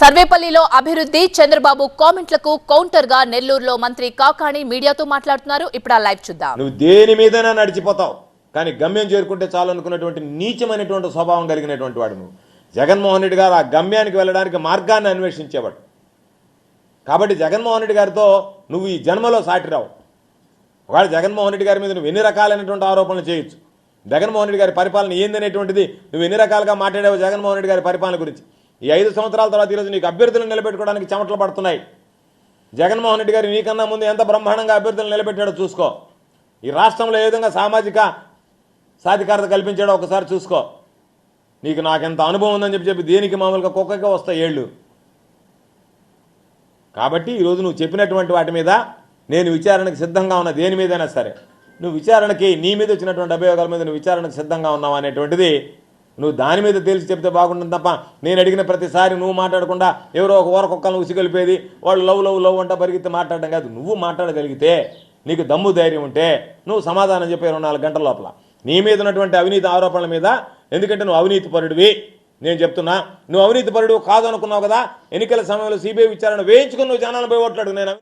సర్వేపల్లిలో అభివృద్ధి చంద్రబాబు కామెంట్లకు కౌంటర్గా నెల్లూరులో మంత్రి కాకాణి మీడియాతో మాట్లాడుతున్నారు. ఇప్పుడు ఆ లైవ్ చూద్దాం. నువ్వు దేని మీదైనా నడిచిపోతావు. కానీ గమ్యం చేరుకుంటే చాలు అనుకున్నటువంటి నీచమైనటువంటి స్వభావం కలిగినటువంటి వాడు నువ్వు. జగన్మోహన్ రెడ్డి గారు ఆ గమ్యానికి వెళ్ళడానికి మార్గాన్ని అన్వేషించేవాడు. కాబట్టి జగన్మోహన్ రెడ్డి గారితో నువ్వు ఈ జన్మలో సాటిరావు ఒకవేళ జగన్మోహన్ రెడ్డి గారి మీద నువ్వు ఎన్ని రకాలైనటువంటి ఆరోపణలు చేయొచ్చు? జగన్మోహన్ రెడ్డి గారి పరిపాలన ఏందనేటువంటిది నువ్వు ఎన్ని రకాలుగా మాట్లాడావు జగన్మోహన్ రెడ్డి గారి పరిపాలన గురించి? ఈ ఐదు సంవత్సరాల తర్వాత ఈరోజు నీకు అభ్యర్థులను నిలబెట్టుకోవడానికి చెమటలు పడుతున్నాయి. జగన్మోహన్ రెడ్డి గారు నీకన్నా ముందు ఎంత బ్రహ్మాండంగా అభ్యర్థులను నిలబెట్టాడో చూసుకో. ఈ రాష్ట్రంలో ఏ విధంగా సామాజిక సాధికారత కల్పించాడో ఒకసారి చూసుకో. నీకు నాకెంత అనుభవం ఉందని చెప్పి చెప్పి దేనికి మామూలుగా కుక్కకే వస్తాయి ఏళ్ళు? కాబట్టి ఈరోజు నువ్వు చెప్పినటువంటి వాటి మీద నేను విచారణకు సిద్ధంగా ఉన్న దేని మీదైనా సరే. నువ్వు విచారణకి నీ మీద వచ్చినటువంటి అభియోగాల మీద నువ్వు విచారణకు సిద్ధంగా ఉన్నావు అనేటువంటిది నువ్వు దాని మీద తేల్చి చెప్తే బాగుంటుంది తప్ప నేను అడిగిన ప్రతిసారి నువ్వు మాట్లాడకుండా ఎవరో ఒక ఊరకొక్కలను ఉసిగలిపేది వాళ్ళు లవ్ లవ్ లవ్ అంటా పరిగెత్తి మాట్లాడడం కాదు. నువ్వు మాట్లాడగలిగితే నీకు దమ్ము ధైర్యం ఉంటే నువ్వు సమాధానం చెప్పే ఇరవై నాలుగు గంటల లోపల. నీ మీద ఉన్నటువంటి అవినీతి ఆరోపణల మీద ఎందుకంటే నువ్వు అవినీతి పరుడివి. నేను చెప్తున్నా నువ్వు అవినీతి పరుడు కాదు అనుకున్నావు కదా? ఎన్నికల సమయంలో సిబిఐ విచారణ వేయించుకుని నువ్వు జనాలు పోయి ఓట్లాడు నేను